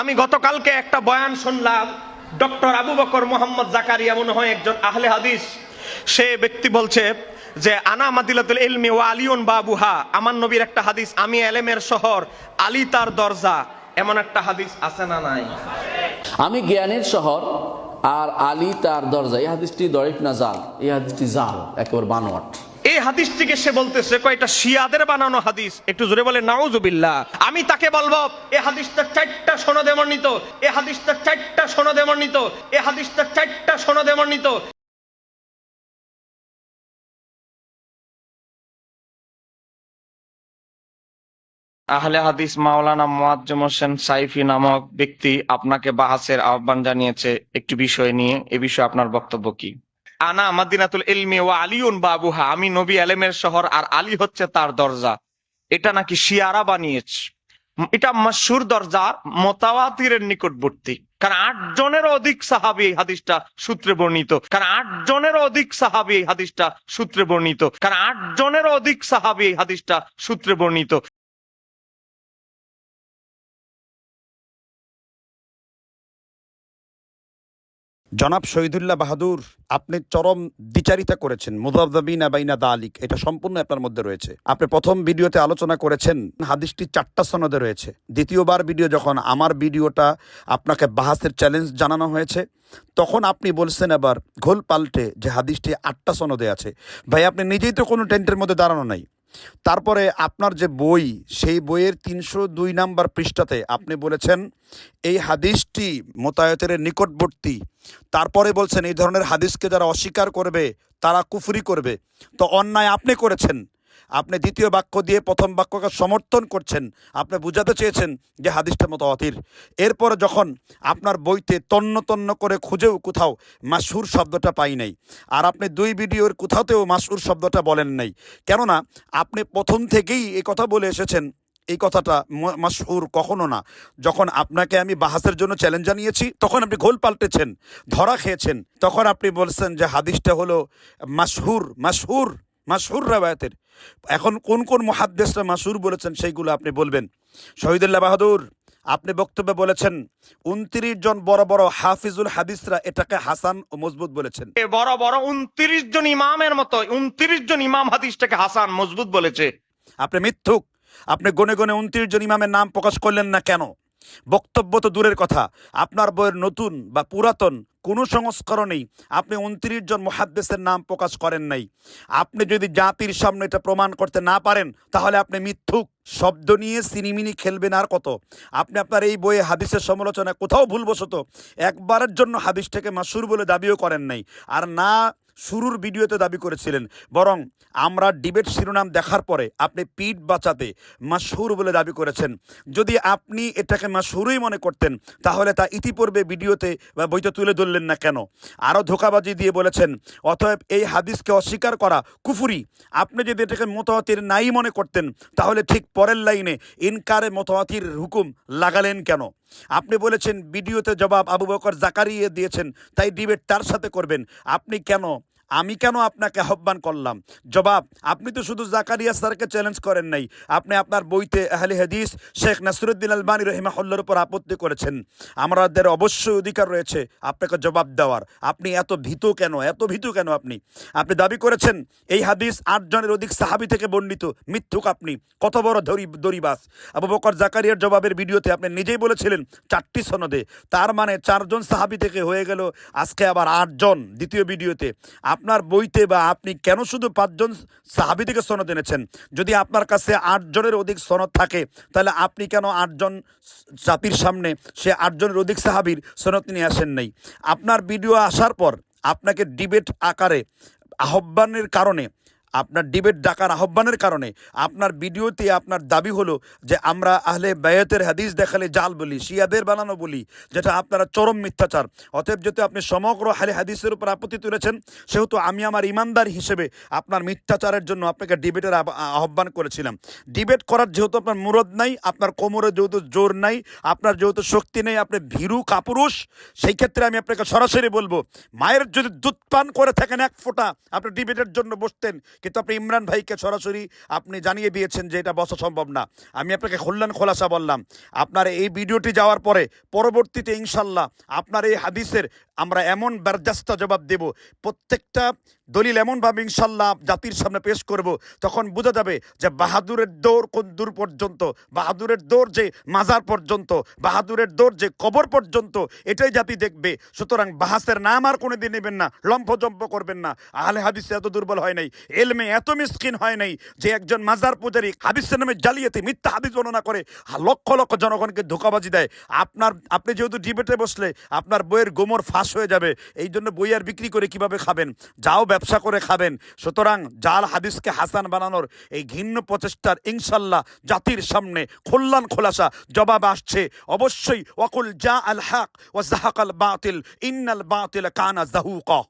আমি গতকালকে একটা বয়ান শুনলাম, ডক্টর আবু বকর মোহাম্মদ জাকারিয়া মনে হয় একজন আহলে হাদিস। সে ব্যক্তি বলছে যে, আনা মাদিলাতুল ইলমি ওয়া আলিউন বাবুহা। আমার নবীর একটা হাদিস, আমি এলেমের শহর, আলী তার দরজা। এমন একটা হাদিস আছে না নাই? আমি জ্ঞানের শহর আর আলী তার দরজা। এই হাদিসটি দরিফ না জাল? এই হাদিসটি জাল, একেবারে বানোয়াট। হাদিসটিকে সে বলতেছে কয়টা শিয়াদের বানানো হাদিস। একটু জোরে বলে, নাউজুবিল্লাহ। আমি তাকে বলব, এ হাদিসটা চারটা সনদে বর্ণিত, এ হাদিসটা চারটা সনদে বর্ণিত, এ হাদিসটা চারটা সনদে বর্ণিত। আহলে হাদিস মাওলানা মুয়াজ্জম হোসেন সাইফি নামক ব্যক্তি আপনাকে বাহাসের আহ্বান জানিয়েছে। একটি বিষয় নিয়ে, এ বিষয়ে আপনার বক্তব্য কি? আনা মাদিনাতুল ইলমি ওয়া আলিউন বাবুহা, আমি নবী আলেমের শহর আর আলী হচ্ছে তার দরজা। এটা নাকি শিয়ারা বানিয়েছে। এটা মাসুর দরজা মোতাওয়াতিরের নিকটবর্তী। কারণ আট জনের অধিক সাহাবি এই হাদিসটা সূত্রে বর্ণিত। কারণ আট জনের অধিক সাহাবি এই হাদিসটা সূত্রে বর্ণিত। কারণ আট জনের অধিক সাহাবি এই হাদিসটা সূত্রে বর্ণিত। জনাব শহীদুল্লাহ বাহাদুর, আপনি চরম দ্বিচারিতা করেছেন। মুদাবিনা বাইনা দালিক, এটা সম্পূর্ণ আপনার মধ্যে রয়েছে। আপনি প্রথম ভিডিওতে আলোচনা করেছেন, হাদিসটি চারটা সনদে রয়েছে। দ্বিতীয়বার ভিডিও যখন আমার ভিডিওটা আপনাকে বাহাসের চ্যালেঞ্জ জানানো হয়েছে, তখন আপনি বলছেন আবার ঘোল পাল্টে যে হাদিসটি আটটা সনদে আছে। ভাই, আপনি নিজেই তো কোনো টেন্টের মধ্যে দাঁড়ানো নাই। তারপরে আপনার যে বই, সেই বইয়ের তিনশো দুই নাম্বার পৃষ্ঠাতে আপনি বলেছেন, এই হাদিসটি মোতায়তের নিকটবর্তী। তারপরে বলছেন, এই ধরনের হাদিসকে যারা অস্বীকার করবে, তারা কুফরি করবে। তো অন্যায় আপনি করেছেন। আপনি দ্বিতীয় বাক্য দিয়ে প্রথম বাক্যকে সমর্থন করছেন, আপনি বুঝাতে চেয়েছেন যে হাদিসটা মতো অতির এরপরে যখন আপনার বইতে তন্ন তন্ন করে খুঁজেও কোথাও মাসুর শব্দটা পাই নাই, আর আপনি দুই ভিডিওর কোথাওতেও মাসুর শব্দটা বলেন নাই, কেননা আপনি প্রথম থেকেই এই কথা বলে এসেছেন, এই কথাটা মাসহুর কখনো না। যখন আপনাকে আমি বাহাসের জন্য চ্যালেঞ্জ জানিয়েছি, তখন আপনি ঘোল পাল্টেছেন, ধরা খেয়েছেন, তখন আপনি বলছেন যে হাদিসটা হলো মাসহুর মাসহুর মাসহুর রাবায়াতের। এখন কোন কোন মহাদ্দেশরা মাসুর বলেছেন সেইগুলো আপনি বলবেন? শহীদুল্লাহ বাহাদুর আপনি বক্তব্যে বলেছেন উনত্রিশ জন বড় বড় হাফিজুল হাদিসরা এটাকে হাসান ও মজবুত বলেছেন। বড় বড় উনত্রিশ জন ইমামের মতো উনত্রিশ জন ইমাম হাদিসটাকে হাসান মজবুত বলেছে। আপনি মিথ্যুক। আপনি গনে গনে উনত্রিশ জন ইমামের নাম প্রকাশ করলেন না কেন? বক্তব্য তো দূরের কথা। আপনার বইয়ের নতুন বা পুরাতন কোনো সংস্করণেই আপনি উনত্রিশ জন মহাদ্দেশের নাম প্রকাশ করেন নাই। আপনি যদি জাতির সামনে এটা প্রমাণ করতে না পারেন, তাহলে আপনি মিথ্যুক। শব্দ নিয়ে সিনিমিনি খেলবেন আর কত? আপনি আপনার এই বইয়ে হাদিসের সমালোচনা কোথাও ভুলবশত একবারের জন্য হাদিসটাকে মাসুর বলে দাবিও করেন নাই। আর না শুরুর ভিডিওতে দাবি করেছিলেন, বরং আমরা ডিবেট শিরোনাম দেখার পরে আপনি পিঠ বাঁচাতে মাসহুর বলে দাবি করেছেন। যদি আপনি এটাকে মাসহুরই মনে করতেন, তাহলে তা ইতিপূর্বে ভিডিওতে বা বইতে তুলে ধরলেন না কেন? আরও ধোকাবাজি দিয়ে বলেছেন, অতএব এই হাদিসকে অস্বীকার করা কুফুরি। আপনি যদি এটাকে মতোয়াতির নাই মনে করতেন, তাহলে ঠিক পরের লাইনে ইনকারে মতোয়াতির হুকুম লাগালেন কেন? আপনি বলেছেন, ভিডিওতে জবাব আবু বকর জাকারিয়ে দিয়েছেন, তাই ডিবেট তার সাথে করবেন। আপনি কেন আমি কেন আপনাকে আহ্বান করলাম? জবাব, আপনি তো শুধু জাকারিয়া স্যারকে চ্যালেঞ্জ করেন নাই। আপনি আপনার বইতে আহলে হাদিস শেখ নাসরুদ্দিন আলবানী রহিমাহুল্লার উপর আপত্তি করেছেন। আমাদের অবশ্যই অধিকার রয়েছে আপনাকে জবাব দেওয়ার। আপনি এত ভীত কেন? এত ভীত কেন আপনি? আপনি দাবি করেছেন, এই হাদিস আটজনের অধিক সাহাবি থেকে বর্ণিত। মিথ্যুক আপনি। কত বড় ধরি দরিবাস আবু বকর জাকারিয়ার জবাবের ভিডিওতে আপনি নিজেই বলেছিলেন, চারটি সনদে। তার মানে চারজন সাহাবি থেকে হয়ে গেল আজকে আবার আটজন দ্বিতীয় ভিডিওতে। আপনার বইতে বা আপনি কেন শুধু পাঁচজন সাহাবি থেকে সনদ এনেছেন? যদি আপনার কাছে আটজনের অধিক সনদ থাকে, তাহলে আপনি কেন আটজন জাতির সামনে সে আটজনের অধিক সাহাবির সনদ নিয়ে আসেন নাই? আপনার ভিডিও আসার পর আপনাকে ডিবেট আকারে, আহ্বানের কারণে আপনার ডিবেট ডাকার আহ্বানের কারণে আপনার ভিডিওতে আপনার দাবি হলো যে আমরা আহলে বায়াতের হাদিস দেখালে জাল বলি, শিয়াদের বানানো বলি, যেটা আপনারা চরম মিথ্যাচার। অতএব যেহেতু আপনি সমগ্র আহলে হাদিসের উপর আপত্তি তুলেছেন, সেহেতু আমি আমার ইমানদার হিসেবে আপনার মিথ্যাচারের জন্য আপনাকে ডিবেটের আহ্বান করেছিলাম। ডিবেট করার যেহেতু আপনার মুরদ নাই, আপনার কোমরে যেহেতু জোর নাই, আপনার যেহেতু শক্তি নেই, আপনি ভীরু কাপুরুষ, সেই ক্ষেত্রে আমি আপনাকে সরাসরি বলব, মায়ের যদি দুধ পান করে থাকেন এক ফোঁটা, আপনি ডিবেটের জন্য বসতেন কিন্তু আপনি ইমরান ভাইকে সরাসরি আপনি জানিয়ে দিয়েছেন যে এটা বসা সম্ভব না। আমি আপনাকে কল্যাণ খোলাসা বললাম। আপনার এই ভিডিওটি যাওয়ার পরে পরবর্তীতে ইনশাল্লাহ আপনার এই হাদিসের আমরা এমন বারজাস্তা জবাব দেব। প্রত্যেকটা দলিল এমনভাবে ইনশাল্লাহ জাতির সামনে পেশ করব, তখন বোঝা যাবে যে বাহাদুরের দৌড় কোন দূর পর্যন্ত, বাহাদুরের দৌড় যে মাজার পর্যন্ত, বাহাদুরের দৌড় যে কবর পর্যন্ত, এটাই জাতি দেখবে। সুতরাং বাহাসের নাম আর কোনো দিন নেবেন না, লম্ফজম্প করবেন না। আহলে হাদিস এত দুর্বল হয় নাই। এলমে এত মিসকিন হয় নাই যে একজন মাজার পূজারী হাদিসের নামে জালিয়াতি, মিথ্যা হাদিস বর্ণনা করে লক্ষ লক্ষ জনগণকে ধোকাবাজি দেয়। আপনার, আপনি যেহেতু ডিবেটে বসলে আপনার বইয়ের গোমর ফাঁস হয়ে যাবে। এই জন্য বই আর বিক্রি করে কীভাবে খাবেন? যাও ব্যবসা করে খাবেন। সুতরাং জাল হাদিসকে হাসান বানানোর এই ঘিন্ন প্রচেষ্টার ইনশাল্লাহ জাতির সামনে খোল্লান খোলাসা জবাব আসছে। অবশ্যই ওয়াকুল জা আল হক ও জাহাকাল বাতিল, ইন্নাল বাতিল কানা জাহুকা।